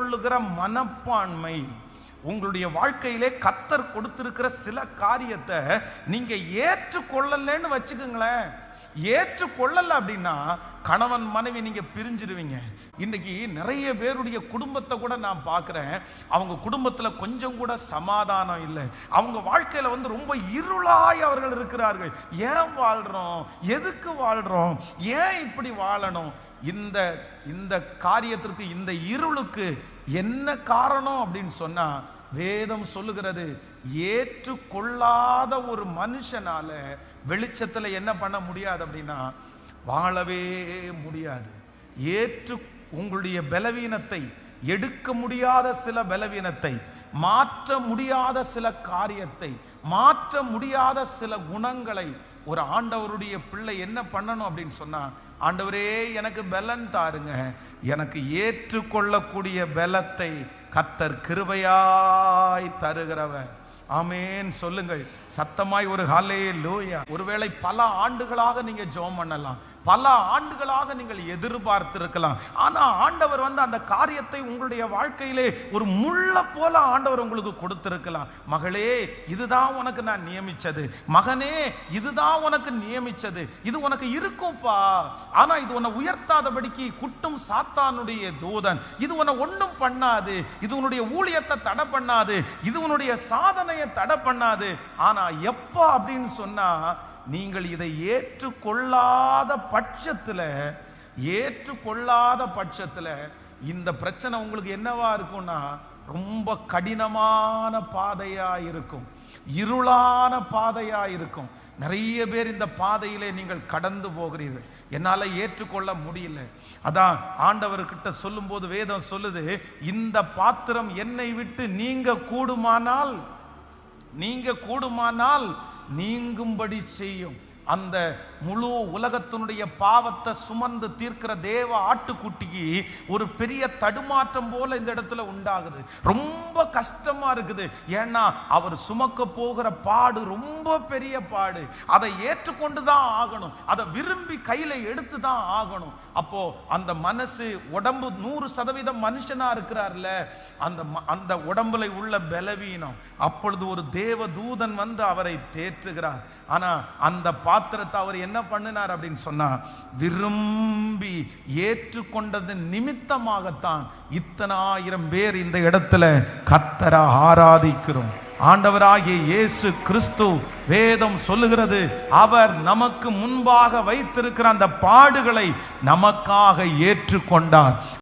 ஏற்றுக்கொள்ளுகிற மனப்பான்மை உங்களுடைய வாழ்க்கையிலே கத்தர் கொடுத்திருக்கிற சில காரியத்தை நீங்க ஏற்றுக்கொள்ளலன்னு வச்சுக்கோங்களேன். ஏற்றுக்கொள்ளல அப்படின்னா கணவன் மனைவி நீங்கள் பிரிஞ்சிருவீங்க. இன்னைக்கு நிறைய பேருடைய குடும்பத்தை கூட நான் பார்க்குறேன். அவங்க குடும்பத்தில் கொஞ்சம் கூட சமாதானம் இல்லை. அவங்க வாழ்க்கையில் வந்து ரொம்ப இருளாய் அவர்கள் இருக்கிறார்கள். ஏன் வாழ்கிறோம் எதுக்கு வாழ்கிறோம் ஏன் இப்படி வாழணும்? இந்த இந்த காரியத்திற்கு இந்த இருளுக்கு என்ன காரணம் அப்படின்னு சொன்னால் வேதம் சொல்லுகிறது ஏற்றுக்கொள்ளாத ஒரு மனுஷனால வெளிச்சத்தில் என்ன பண்ண முடியாது அப்படின்னா வாழவே முடியாது. ஏற்று உங்களுடைய பலவீனத்தை எடுக்க முடியாத சில பலவீனத்தை மாற்ற முடியாத சில காரியத்தை மாற்ற முடியாத சில குணங்களை ஒரு ஆண்டவருடைய பிள்ளை என்ன பண்ணணும் அப்படின்னு சொன்னா ஆண்டவரே எனக்கு பலன் தாருங்க. எனக்கு ஏற்றுக்கொள்ளக்கூடிய பலத்தை கத்தர் கிருபையாய் தருகிறவர். ஆமேன். சொல்லுங்கள். சத்தமாய் ஒரு ஹாலே லூயா ஒருவேளை பல ஆண்டுகளாக நீங்க ஜெபம் பண்ணலாம். பல ஆண்டுகளாக நீங்கள் எதிர்பார்த்திருக்கலாம். ஆனா ஆண்டவர் வந்து அந்த காரியத்தை உங்களுடைய வாழ்க்கையிலே ஒரு முள்ள போல ஆண்டவர் உங்களுக்கு கொடுத்திருக்கலாம். மகளே இதுதான் உனக்கு நான் நியமிச்சது. மகனே இதுதான் உனக்கு நியமிச்சது. இது உனக்கு இருக்கும்பா. ஆனா இது உன்னை உயர்த்தாதபடிக்கு குட்டும் சாத்தானுடைய தூதன். இது உன்னை ஒன்றும் பண்ணாது. இது உன்னுடைய ஊழியத்தை தடை பண்ணாது. இது உன்னுடைய சாதனையை தடை பண்ணாது. ஆனா எப்போ அப்படின்னு சொன்னா நீங்கள் இதை ஏற்றுக்கொள்ளாத பட்சத்தில் ஏற்றுக்கொள்ளாத பட்சத்தில் இந்த பிரச்சனை உங்களுக்கு என்னவா இருக்கும்னா ரொம்ப கடினமான பாதையா இருக்கும். இருளான பாதையா இருக்கும். நிறைய பேர் இந்த பாதையிலே நீங்கள் கடந்து போகிறீர்கள். என்னால் ஏற்றுக்கொள்ள முடியல. அதான் ஆண்டவர்கிட்ட சொல்லும்போது வேதம் சொல்லுது இந்த பாத்திரம் என்னை விட்டு நீங்க கூடுமானால் நீங்க கூடுமானால் நீங்கும்படி செய்யும். அந்த முழு உலகத்தினுடைய பாவத்தை சுமந்து தீர்க்கிற தேவ ஆட்டுக்குட்டிக்கு ஒரு பெரிய தடுமாற்றம் போல இந்த இடத்துல உண்டாகுது. ரொம்ப கஷ்டமா இருக்குது. ஏன்னா அவர் சுமக்க போகிற பாடு ரொம்ப பெரிய பாடு. அதை ஏற்றுக்கொண்டு தான் ஆகணும். அதை விரும்பி கையில எடுத்து தான் ஆகணும். அப்போ அந்த மனசு உடம்பு நூறு சதவீதம் மனுஷனா இருக்கிறார்ல. அந்த ம- அந்த உடம்புல உள்ள பலவீனம். அப்பொழுது ஒரு தேவ தூதன் வந்து அவரை தேற்றுகிறார். ஆனால் அந்த பாத்திரத்தை அவர் என்ன பண்ணினார் அப்படின்னு சொன்னா விரும்பி ஏற்றுக்கொண்டது நிமித்தமாகத்தான் இத்தனை ஆயிரம் பேர் இந்த இடத்துல கத்தரை ஆராதிக்கிறோம். ஆண்டவராகிய இயேசு கிறிஸ்து வேதம் சொல்லுகிறது அவர் நமக்கு முன்பாக வைத்திருக்கிற அந்த பாடுகளை நமக்காக ஏற்றுக்கொண்டார்.